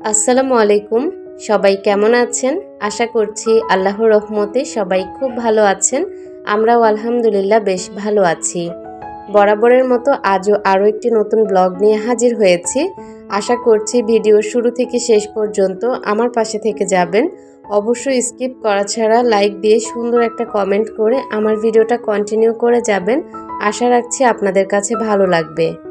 আসসালামু আলাইকুম। সবাই কেমন আছেন? আশা করছি আল্লাহর রহমতে সবাই খুব ভালো আছেন। আমরাও আলহামদুলিল্লাহ বেশ ভালো আছি। বরাবরের মতো আজও আরও একটি নতুন ব্লগ নিয়ে হাজির হয়েছি। আশা করছি ভিডিও শুরু থেকে শেষ পর্যন্ত আমার পাশে থেকে যাবেন। অবশ্যই স্কিপ করা ছাড়া লাইক দিয়ে সুন্দর একটা কমেন্ট করে আমার ভিডিওটা কন্টিনিউ করে যাবেন। আশা রাখছি আপনাদের কাছে ভালো লাগবে।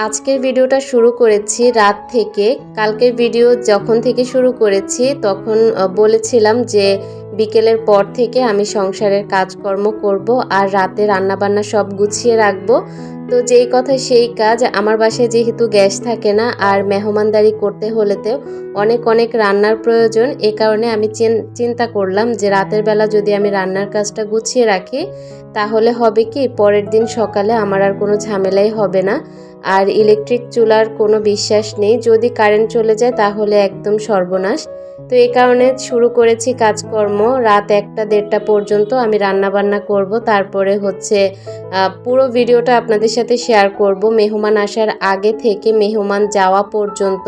আজকের ভিডিওটা শুরু করেছি রাত থেকে। কালকের ভিডিও যখন থেকে শুরু করেছি, তখন বলেছিলাম যে বিকেলের পর থেকে আমি সংসারের কাজকর্ম করব আর রাতে রান্নাবান্না সব গুছিয়ে রাখব। তো যেই কথা সেই কাজ, আমার বাসায় যেহেতু গ্যাস থাকে না আর মেহমানদারি করতে হলেতেও অনেক অনেক রান্নার প্রয়োজন, এ কারণে আমি চিন- চিন্তা করলাম যে রাতের বেলা যদি আমি রান্নার কাজটা গুছিয়ে রাখি, তাহলে হবে কি, পরের দিন সকালে আমার আর কোনো ঝামেলাই হবে না। আর ইলেকট্রিক চুলার কোনো বিশ্বাস নেই। যদি কারেন্ট চলে যায়, তাহলে একদম সর্বনাশ। তো এই কারণে শুরু করেছি কাজকর্ম। রাত একটা, দেড়টা পর্যন্ত আমি রান্না বান্না করব। তারপরে হচ্ছে পুরো ভিডিওটা আপনাদের সাথে শেয়ার করব। মেহমান আসার আগে থেকে মেহমান যাওয়া পর্যন্ত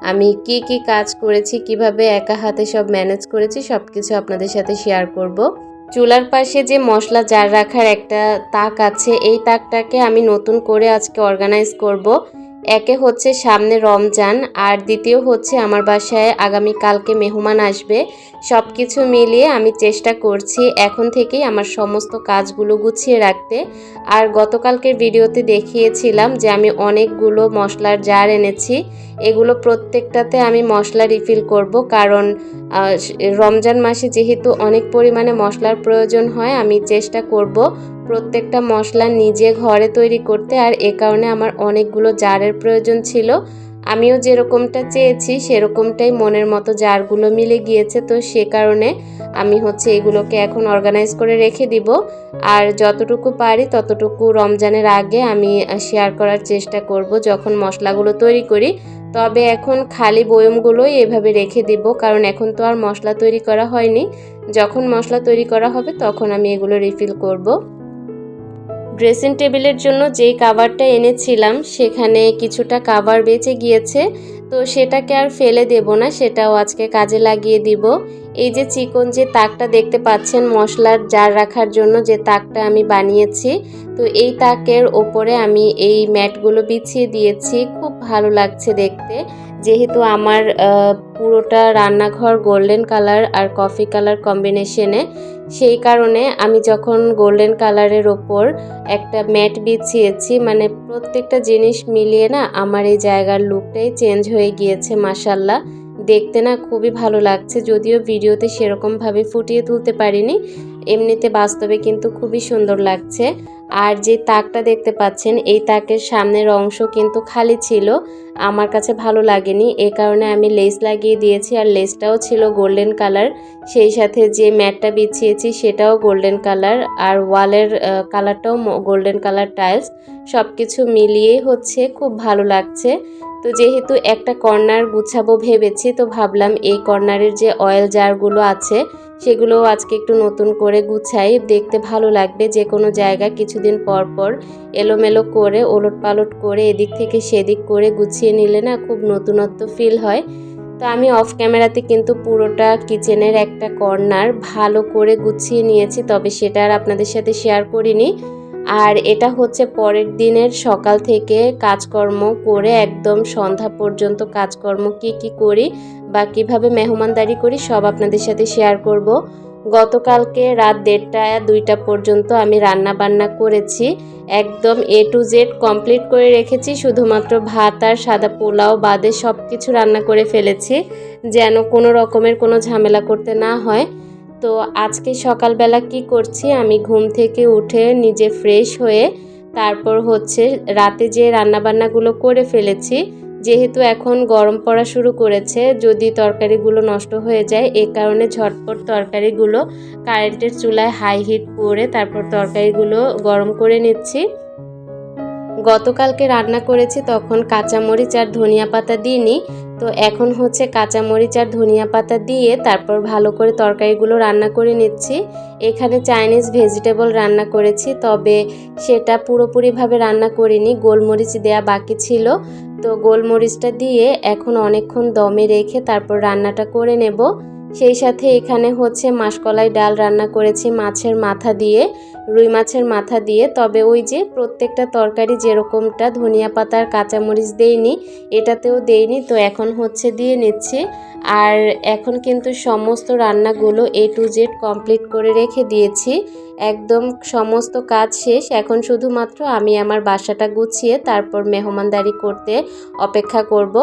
আমি কি কি কাজ করেছি, কীভাবে একা হাতে সব ম্যানেজ করেছি সব কিছু আপনাদের সাথে শেয়ার করব। চুলার পাশে যে মশলা জার রাখার একটা তাক আছে, এই তাকটাকে আমি নতুন করে আজকে অর্গানাইজ করব। একে হচ্ছে সামনে রমজান, আর দ্বিতীয় হচ্ছে আমার বাসায় আগামী কালকে মেহমান আসবে। সব কিছু মিলিয়ে আমি চেষ্টা করছি এখন থেকেই আমার সমস্ত কাজগুলো গুছিয়ে রাখতে। আর গতকালকের ভিডিওতে দেখিয়েছিলাম যে আমি অনেকগুলো মশলার জার এনেছি। এগুলো প্রত্যেকটাতে আমি মশলা রিফিল করব কারণ রমজান মাসে যেহেতু অনেক পরিমাণে মশলার প্রয়োজন হয়, আমি চেষ্টা করব প্রত্যেকটা মশলা নিজে ঘরে তৈরি করতে আর এ কারণে আমার অনেকগুলো জারের প্রয়োজন ছিল। আমিও যেরকমটা চেয়েছি, সেরকমটাই মনের মতো জারগুলো মিলে গিয়েছে। তো সে কারণে আমি হচ্ছে এগুলোকে এখন অর্গানাইজ করে রেখে দিব। আর যতটুকু পারি ততটুকু রমজানের আগে আমি শেয়ার করার চেষ্টা করব যখন মশলাগুলো তৈরি করি। তবে এখন খালি বয়মগুলোই এভাবে রেখে দিব, কারণ এখন তো আর মশলা তৈরি করা হয়নি। যখন মশলা তৈরি করা হবে তখন আমি এগুলো রিফিল করব। ড্রেসিং টেবিলের জন্য যেই কাভারটা এনেছিলাম, সেখানে কিছুটা কাভার বেঁচে গিয়েছে, তো সেটাকে আর ফেলে দেব না, সেটাও আজকে কাজে লাগিয়ে দিব। এই যে চিকন যে তাকটা দেখতে পাচ্ছেন, মশলার জার রাখার জন্য যে তাকটা আমি বানিয়েছি, তো এই তাকের ওপরে আমি এই ম্যাটগুলো বিছিয়ে দিয়েছি, খুব ভালো লাগছে দেখতে। যেহেতু আমার পুরোটা রান্নাঘর গোল্ডেন কালার আর কফি কালার কম্বিনেশনে সেই কারণে আমি যখন গোল্ডেন কালারের ওপর একটা ম্যাট বিছিয়েছি মানে প্রত্যেকটা জিনিস মিলিয়ে না আমার এই জায়গার লুকটাই চেঞ্জ হয়ে গিয়েছে মাসাল্লাহ দেখতে না খুবই ভালো লাগছে, যদিও ভিডিওতে সেরকমভাবে ফুটিয়ে তুলতে পারিনি। এমনিতে বাস্তবে কিন্তু খুবই সুন্দর লাগছে। আর যে তাকটা দেখতে পাচ্ছেন, এই তাকের সামনের অংশ কিন্তু খালি ছিল। আমার কাছে ভালো লাগেনি, এ কারণে আমি লেস লাগিয়ে দিয়েছি আর লেসটাও ছিল গোল্ডেন কালার। সেই সাথে যে ম্যাটটা বিছিয়েছি সেটাও গোল্ডেন কালার আর ওয়ালের কালারটাও গোল্ডেন কালার টাইলস। সব কিছু মিলিয়ে হচ্ছে খুব ভালো লাগছে। তো যেহেতু একটা কর্নার গুছাবো ভেবেছি, তো ভাবলাম এই কর্নারের যে অয়েল জারগুলো আছে সেগুলোও আজকে একটু নতুন করে গুছাই, দেখতে ভালো লাগবে যে কোনো জায়গা কিছুদিন পর পর এলোমেলো করে ওলট পালট করে, এদিক থেকে সেদিক করে গুছিয়ে নিলে না খুব নতুনত্ব ফিল হয়। তো আমি অফ ক্যামেরাতে কিন্তু পুরোটা কিচেনের একটা কর্নার ভালো করে গুছিয়ে নিয়েছি, তবে সেটা আর আপনাদের সাথে শেয়ার করিনি। আর এটা হচ্ছে পরের দিনের সকাল থেকে কাজকর্ম করে একদম সন্ধ্যা পর্যন্ত কাজকর্ম কি কি করি বা কীভাবে মেহমানদারি করি সব আপনাদের সাথে শেয়ার করব। গতকালকে রাত দেড়টা দুইটা পর্যন্ত আমি রান্না বান্না করেছি। একদম এ টু জেড কমপ্লিট করে রেখেছি। শুধুমাত্র ভাত আর সাদা পোলাও বাদে সব কিছু রান্না করে ফেলেছি। যেন কোনো রকমের কোনো ঝামেলা করতে না হয়। তো আজকে সকালবেলা কি করছি? আমি ঘুম থেকে উঠে নিজে ফ্রেশ হয়ে তারপর হচ্ছে রাতে যে রান্নাবান্নাগুলো করে ফেলেছি যেহেতু এখন গরম পড়া শুরু করেছে, যদি তরকারিগুলো নষ্ট হয়ে যায়, এ কারণে ঝটপট তরকারিগুলো কারেন্টের চুলায় হাই হিট করে তারপর তরকারিগুলো গরম করে নিচ্ছি। গতকালকে রান্না করেছি তখন কাঁচামরিচ আর ধনিয়া পাতা দিইনি। তো এখন হচ্ছে কাঁচামরিচ আর ধনিয়া পাতা দিয়ে তারপর ভালো করে তরকারিগুলো রান্না করে নিচ্ছি। এখানে চাইনিজ ভেজিটেবল রান্না করেছি, তবে সেটা পুরোপুরিভাবে রান্না করিনি, গোলমরিচ দেয়া বাকি ছিল। তো গোলমরিচটা দিয়ে এখন অনেকক্ষণ দমে রেখে তারপর রান্নাটা করে নেব। সেই সাথে এখানে হচ্ছে মাসকলাই ডাল রান্না করেছি মাছের মাথা দিয়ে, রুই মাছের মাথা দিয়ে। তবে ওই যে প্রত্যেকটা তরকারি যেরকমটা ধনিয়া পাতার কাঁচামরিচ দেইনি, এটাতেও দেইনি। তো এখন হচ্ছে দিয়ে নিচ্ছি। আর এখন কিন্তু সমস্ত রান্নাগুলো এ টু জেড কমপ্লিট করে রেখে দিয়েছি। একদম সমস্ত কাজ শেষ। এখন শুধুমাত্র আমি আমার বাসাটা গুছিয়ে তারপর মেহমানদারি করতে অপেক্ষা করব।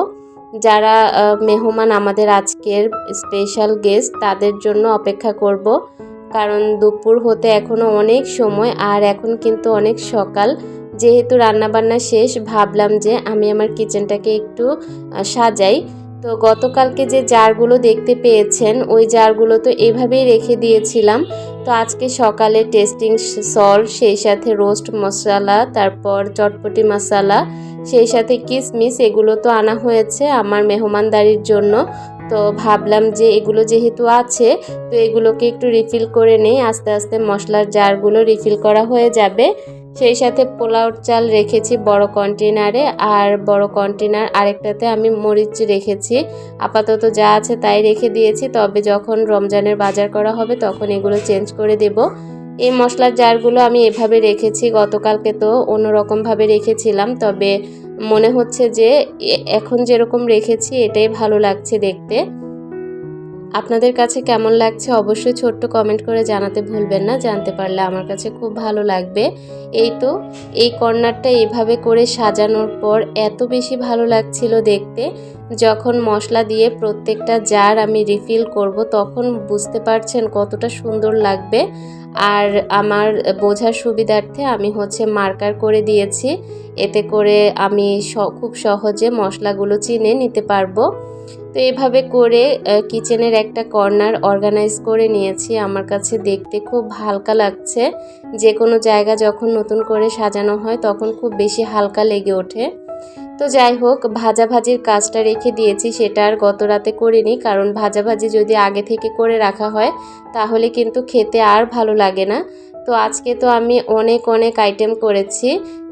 যারা মেহমান আমাদের আজকের স্পেশাল গেস্ট তাদের জন্য অপেক্ষা করব। কারণ দুপুর হতে এখনও অনেক সময় আর এখন কিন্তু অনেক সকাল। যেহেতু রান্নাবান্না শেষ, ভাবলাম যে আমি আমার কিচেনটাকে একটু সাজাই। তো গতকালকে যে জারগুলো দেখতে পেয়েছেন, ওই জারগুলো তো এভাবেই রেখে দিয়েছিলাম। তো আজকে সকালে টেস্টিং সল্ট সেই সাথে রোস্ট মশলা, তারপর চটপটি মশলা, সেই সাথে কিসমিস, এগুলো তো আনা হয়েছে আমার মেহমানদারির জন্য। তো ভাবলাম যে এগুলো যেহেতু আছে, তো এগুলোকে একটু রিফিল করে নেই, আস্তে আস্তে মশলার জারগুলো রিফিল করা হয়ে যাবে। সেই সাথে পোলাওর চাল রেখেছি বড় কন্টেনারে, আর বড় কন্টেনার আরেকটাতে আমি মরিচ রেখেছি। আপাতত যা আছে তাই রেখে দিয়েছি, তবে যখন রমজানের বাজার করা হবে তখন এগুলো চেঞ্জ করে দেব। এই মশলার জারগুলো আমি এভাবে রেখেছি, গতকালকে তো অন্যরকমভাবে রেখেছিলাম, তবে মনে হচ্ছে যে এখন যেরকম রেখেছি এটাই ভালো লাগছে দেখতে। আপনাদের কাছে কেমন লাগছে অবশ্যই ছোট্ট কমেন্ট করে জানাতে ভুলবেন না, জানতে পারলে আমার কাছে খুব ভালো লাগবে। এই তো, এই কর্নারটা এভাবে করে সাজানোর পর এত বেশি ভালো লাগছিল দেখতে। যখন মশলা দিয়ে প্রত্যেকটা জার আমি রিফিল করব, তখন বুঝতে পারছেন কতটা সুন্দর লাগবে। আর আমার বোঝার সুবিধার্থে আমি হচ্ছে মার্কার করে দিয়েছি। এতে করে আমি খুব সহজে মশলাগুলো চিনে নিতে পারব। তো এভাবে করে কিচেনের একটা কর্নার অর্গানাইজ করে নিয়েছি। আমার কাছে দেখতে খুব হালকা লাগছে। যে কোনো জায়গা যখন নতুন করে সাজানো হয়, তখন খুব বেশি হালকা লেগে ওঠে। তো যাই হোক, ভাজাভাজির কাজটা রেখে দিয়েছি, সেটা আর গত রাতে করিনি। কারণ ভাজাভাজি যদি আগে থেকে করে রাখা হয়, তাহলে কিন্তু খেতে আর ভালো লাগে না। তো আজকে তো আমি অনেক অনেক আইটেম করেছি।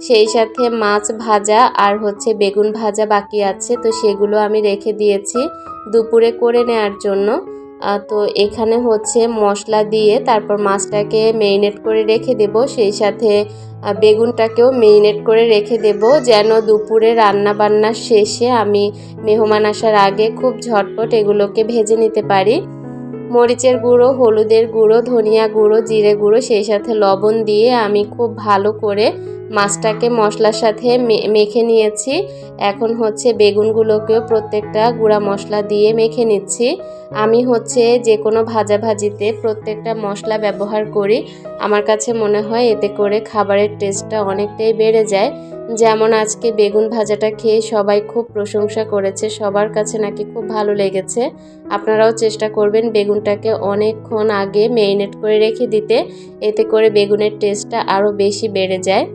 সেই সাথে মাছ ভাজা আর হচ্ছে বেগুন ভাজা বাকি আছে, তো সেগুলো আমি রেখে দিয়েছি দুপুরে করে নেওয়ার জন্য। তো এখানে হচ্ছে মশলা দিয়ে তারপর মাছটাকে মেরিনেট করে রেখে দেব। সেই সাথে বেগুনটাকেও মেরিনেট করে রেখে দেব যেন দুপুরে রান্না বান্না শেষে আমি মেহমান আসার আগে খুব ঝটপট এগুলোকে ভেজে নিতে পারি। মরিচের গুঁড়ো, হলুদের গুঁড়ো, ধনিয়া গুঁড়ো, জিরে গুঁড়ো, সেই সাথে লবণ দিয়ে আমি খুব ভালো করে মাছটাকে মশলার সাথে মেখে নিয়েছি। এখন হচ্ছে বেগুনগুলোকেও প্রত্যেকটা গুঁড়া মশলা দিয়ে মেখে নিচ্ছি। আমি হচ্ছে যে কোনো ভাজাভাজিতে প্রত্যেকটা মশলা ব্যবহার করি। আমার কাছে মনে হয় এতে করে খাবারের টেস্টটা অনেকটাই বেড়ে যায়। যেমন আজকে বেগুন ভাজাটা খেয়ে সবাই খুব প্রশংসা করেছে, সবার কাছে নাকি খুব ভালো লেগেছে। আপনারাও চেষ্টা করবেন বেগুনটাকে অনেকক্ষণ আগে মেরিনেট করে রেখে দিতে, এতে করে বেগুনের টেস্টটা আরও বেশি বেড়ে যায়।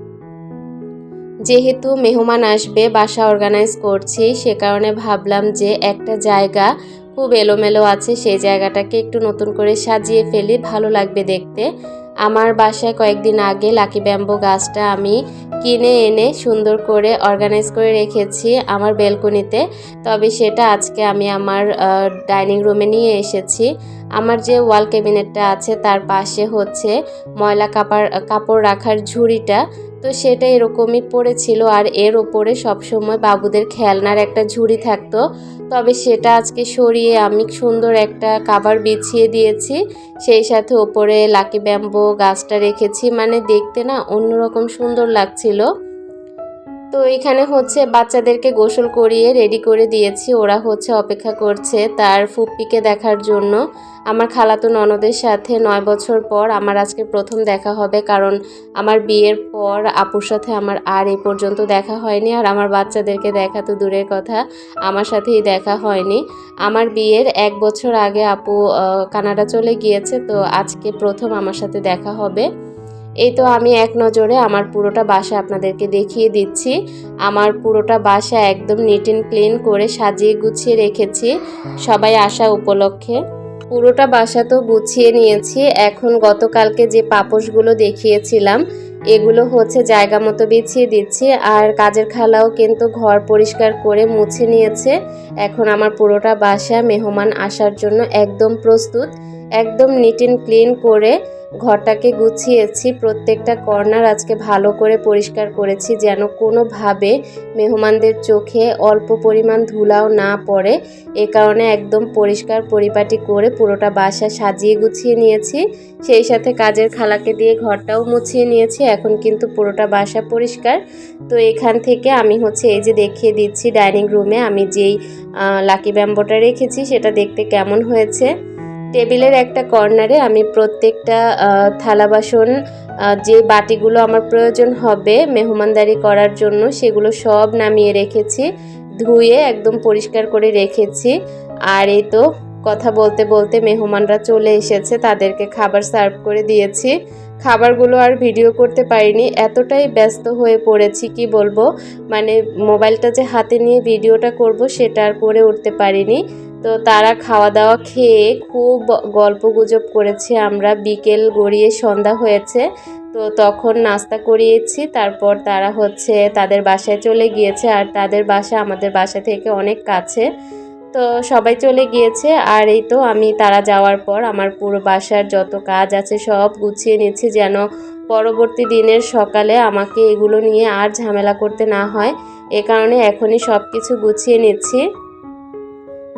যেহেতু মেহমান আসবে, বাসা অর্গানাইজ করছি, সে কারণে ভাবলাম যে একটা জায়গা খুব এলোমেলো আছে, সেই জায়গাটাকে একটু নতুন করে সাজিয়ে ফেলি, ভালো লাগবে দেখতে। আমার বাসায় কয়েকদিন আগে লাকি ব্যাম্বো গাছটা আমি কিনে এনে সুন্দর করে অর্গানাইজ করে রেখেছি আমার বেলকনিতে তবে সেটা আজকে আমি আমার ডাইনিং রুমে নিয়ে এসেছি। আমার যে ওয়াল ক্যাবিনেটটা আছে তার পাশে হচ্ছে ময়লা কাপড় কাপড় রাখার ঝুড়িটা। তো সেটা এরকমই পড়েছিল আর এর ওপরে সবসময় বাবুদের খেলনার একটা ঝুড়ি থাকতো। তবে সেটা আজকে সরিয়ে আমি সুন্দর একটা কাভার বিছিয়ে দিয়েছি। সেই সাথে ওপরে লাকি ব্যাম্বো গাছটা রেখেছি। মানে দেখতে না অন্যরকম সুন্দর লাগছিল। তো এখানে হচ্ছে বাচ্চাদেরকে গোসল করিয়ে রেডি করে দিয়েছি। ওরা হচ্ছে অপেক্ষা করছে তার ফুপ্পিকে দেখার জন্য। আমার খালাতো ননদের সাথে নয় বছর পর আমার আজকে প্রথম দেখা হবে কারণ আমার বিয়ের পর আপুর সাথে আমার আর এ পর্যন্ত দেখা হয়নি আর আমার বাচ্চাদেরকে দেখা তো দূরের কথা, আমার সাথেই দেখা হয়নি। আমার বিয়ের এক বছর আগে আপু কানাডা চলে গিয়েছে তো আজকে প্রথম আমার সাথে দেখা হবে। এই তো আমি এক নজরে আমার পুরোটা বাসা আপনাদেরকে দেখিয়ে দিচ্ছি। আমার পুরোটা বাসা একদম নিট অ্যান্ড ক্লিন করে সাজিয়ে গুছিয়ে রেখেছি সবাই আসা উপলক্ষে। পুরোটা বাসা তো গুছিয়ে নিয়েছি। এখন গতকালকে যে পাপোশগুলো দেখিয়েছিলাম, এগুলো হচ্ছে জায়গা মতো বিছিয়ে দিচ্ছি আর কাজের খালাও কিন্তু ঘর পরিষ্কার করে মুছে নিয়েছে। এখন আমার পুরোটা বাসা মেহমান আসার জন্য একদম প্রস্তুত, একদম নিট অ্যান্ড ক্লিন করে ঘরটাকে গুছিয়েছি, প্রত্যেকটা কর্নার আজকে ভালো করে পরিষ্কার করেছি যেন কোনোভাবে মেহমানদের চোখে অল্প পরিমাণ ধুলাও না পড়ে। এ কারণে একদম পরিষ্কার পরিপাটি করে পুরোটা বাসা সাজিয়ে গুছিয়ে নিয়েছি। সেই সাথে কাজের খালাকে দিয়ে ঘরটাও মুছিয়ে নিয়েছি, এখন কিন্তু পুরোটা বাসা পরিষ্কার। তো এখান থেকে আমি হচ্ছে এই যে দেখিয়ে দিচ্ছি ডাইনিং রুমে, আমি যেই লাকি ব্যাম্বোটা রেখেছি সেটা দেখতে কেমন হয়েছে। টেবিলের একটা কর্নারে আমি প্রত্যেকটা থালা বাসন যে বাটিগুলো আমার প্রয়োজন হবে মেহমানদারি করার জন্য সেগুলো সব নামিয়ে রেখেছি, ধুয়ে একদম পরিষ্কার করে রেখেছি। আর এই তো কথা বলতে বলতে মেহমানরা চলে এসেছে, তাদেরকে খাবার সার্ভ করে দিয়েছি। খাবারগুলো আর ভিডিও করতে পারিনি, এতটাই ব্যস্ত হয়ে পড়েছি, কি বলব? মানে মোবাইলটা যে হাতে নিয়ে ভিডিওটা করব সেটা আর করে উঠতে পারিনি। তো তারা খাওয়া দাওয়া খেয়ে খুব গল্প গুজব করেছে। আমরা বিকেল গড়িয়ে সন্ধ্যা হয়েছে। তো তখন নাস্তা করিয়েছি। তারপর তারা হচ্ছে তাদের বাসায় চলে গিয়েছে আর তাদের বাসা আমাদের বাসা থেকে অনেক কাছে। তো সবাই চলে গিয়েছে আর এই তো আমি তারা যাওয়ার পর আমার পুরো বাসার যত কাজ আছে সব গুছিয়ে নিচ্ছি যেন পরবর্তী দিনের সকালে আমাকে এগুলো নিয়ে আর ঝামেলা করতে না হয়। এ কারণে এখনই সব কিছু গুছিয়ে নিচ্ছি।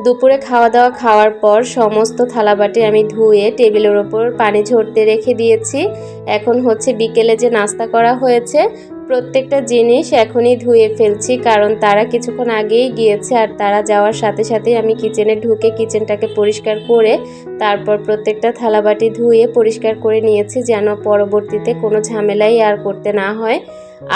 দুপুরে খাওয়া দাওয়া খাওয়ার পর সমস্ত থালাবাটি আমি ধুয়ে টেবিলের ওপর পানি ঝরতে রেখে দিয়েছি। এখন হচ্ছে বিকেলে যে নাস্তা করা হয়েছে, প্রত্যেকটা জিনিস এখনই ধুয়ে ফেলছি, কারণ তারা কিছুক্ষণ আগেই গিয়েছে আর তারা যাওয়ার সাথে সাথে আমি কিচেনে ঢুকে কিচেনটাকে পরিষ্কার করে, তারপর প্রত্যেকটা থালাবাটি ধুয়ে পরিষ্কার করে নিয়েছি যেন পরবর্তীতে কোনো ঝামেলাই আর করতে না হয়।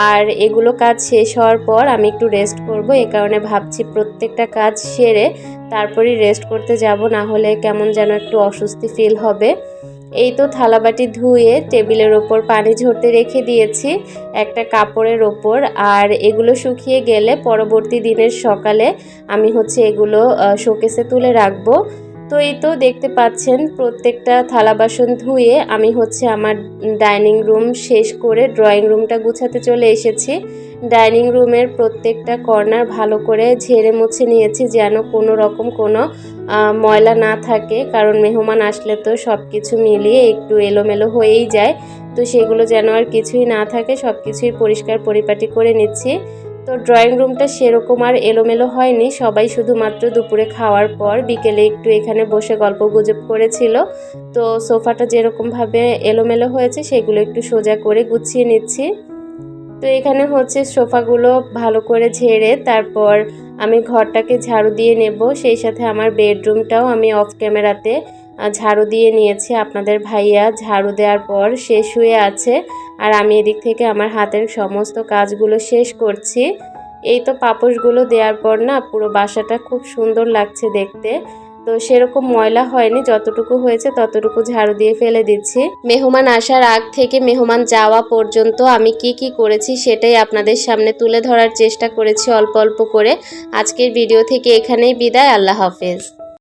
আর এগুলো কাজ শেষ হওয়ার পর আমি একটু রেস্ট করব, এ কারণে ভাবছি প্রত্যেকটা কাজ সেরে তারপরই রেস্ট করতে যাব, না হলে কেমন যেন একটু অস্বস্তি ফিল হবে। এই তো থালাবাটি ধুয়ে টেবিলের ওপর পানি ঝরতে রেখে দিয়েছি, একটা কাপড়ের ওপর। আর এগুলো শুকিয়ে গেলে পরবর্তী দিনের সকালে আমি হচ্ছে এগুলো শোকেসে তুলে রাখব। তো এই তো দেখতে পাচ্ছেন, প্রত্যেকটা থালা বাসন ধুয়ে আমি হচ্ছে আমার ডাইনিং রুম শেষ করে ড্রয়িং রুমটা গুছাতে চলে এসেছি। ডাইনিং রুমের প্রত্যেকটা কর্নার ভালো করে ঝেড়ে মুছে নিয়েছি যেন কোনো রকম কোনো ময়লা না থাকে, কারণ মেহমান আসলে তো সব কিছু মিলিয়ে একটু এলোমেলো হয়েই যায়। তো সেগুলো যেন আর কিছুই না থাকে সব কিছুই পরিষ্কার পরিপাটি করে নিচ্ছি। তো ড্রয়িং রুমটা সেরকম আর এলোমেলো হয়নি। সবাই শুধুমাত্র দুপুরে খাওয়ার পর বিকেলে একটু এখানে বসে গল্প গুজব করেছিল। তো সোফাটা যেরকমভাবে এলোমেলো হয়েছে, সেগুলো একটু সোজা করে গুছিয়ে নিচ্ছি। তো এখানে হচ্ছে সোফাগুলো ভালো করে ঝেড়ে তারপর আমি ঘরটাকে ঝাড়ু দিয়ে নেব। সেই সাথে আমার বেডরুমটাও আমি অফ ক্যামেরাতে ঝাড়ু দিয়ে নিয়েছি আপনাদের ভাইয়া। ঝাড়ু দেওয়ার পর শেষ হয়ে আছে আর আমি এদিক থেকে আমার হাতের সমস্ত কাজগুলো শেষ করছি। এই তো পাপোশগুলো দেওয়ার পর না পুরো বাসাটা খুব সুন্দর লাগছে দেখতে। তো সেরকম ময়লা হয়নি, যতটুকু হয়েছে ততটুকু ঝাড়ু দিয়ে ফেলে দিচ্ছি। মেহমান আসার আগ থেকে মেহমান যাওয়া পর্যন্ত আমি কি কি করেছি সেটাই আপনাদের সামনে তুলে ধরার চেষ্টা করেছি অল্প অল্প করে। আজকের ভিডিও থেকে এখানেই বিদায়, আল্লাহ হাফেজ।